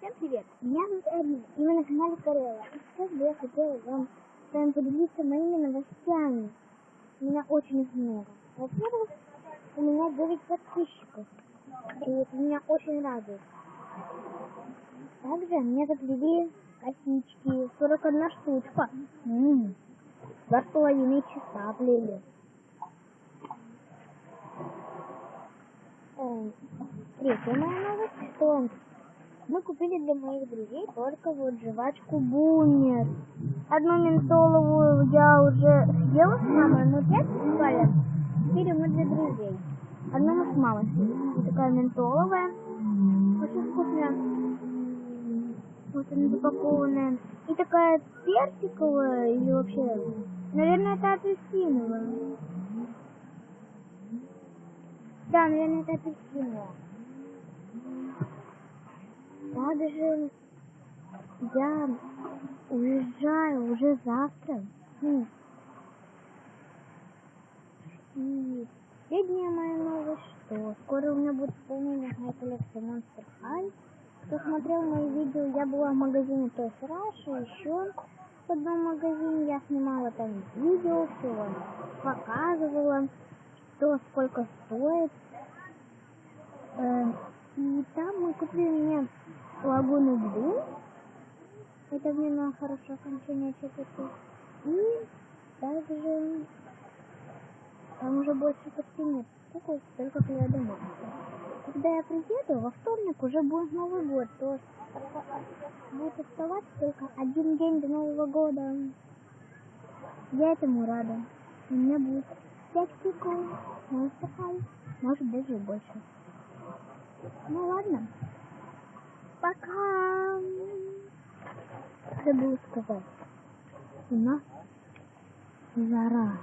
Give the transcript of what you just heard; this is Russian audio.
Всем привет! Меня зовут Эдна, и вы на канале Карела. И сейчас бы я хотела вам с вами поделиться моими новостями. У меня очень их много. Во-первых, у меня 9 подписчиков. И это меня очень радует. Также мне заплели косички. 41 штучка. М-м. Два с половиной часа плели. Третья моя новость, что мы купили для моих друзей только вот жвачку Бунер. Одну ментоловую я уже съела с мамой, мы пять спали. Теперь мы для друзей. Одну мы с мамой съели. Такая ментоловая. Очень вкусная. Вот она запакованная. И такая персиковая или вообще... Наверное, это апельсиновая. Да, наверное, это апельсиновая. Также я уезжаю уже завтра. М. И последняя моя новость, что скоро у меня будет полная коллекция Monster High. Кто смотрел мои видео, я была в магазине Toys Rush, и еще в одном магазине я снимала там видео, все вам показывала, что сколько стоит. Э, И там мы купили мне лагуну Блю. Это мне хорошо окончание четверти. И также там уже больше почти нет кукол, только клеодомор. Когда я приеду, во вторник уже будет Новый год, то будет оставаться только один день до Нового года. Я этому рада. У меня будет пять кукол, может, может даже больше. Ну ладно. Пока. Забыл сказать. У нас жара.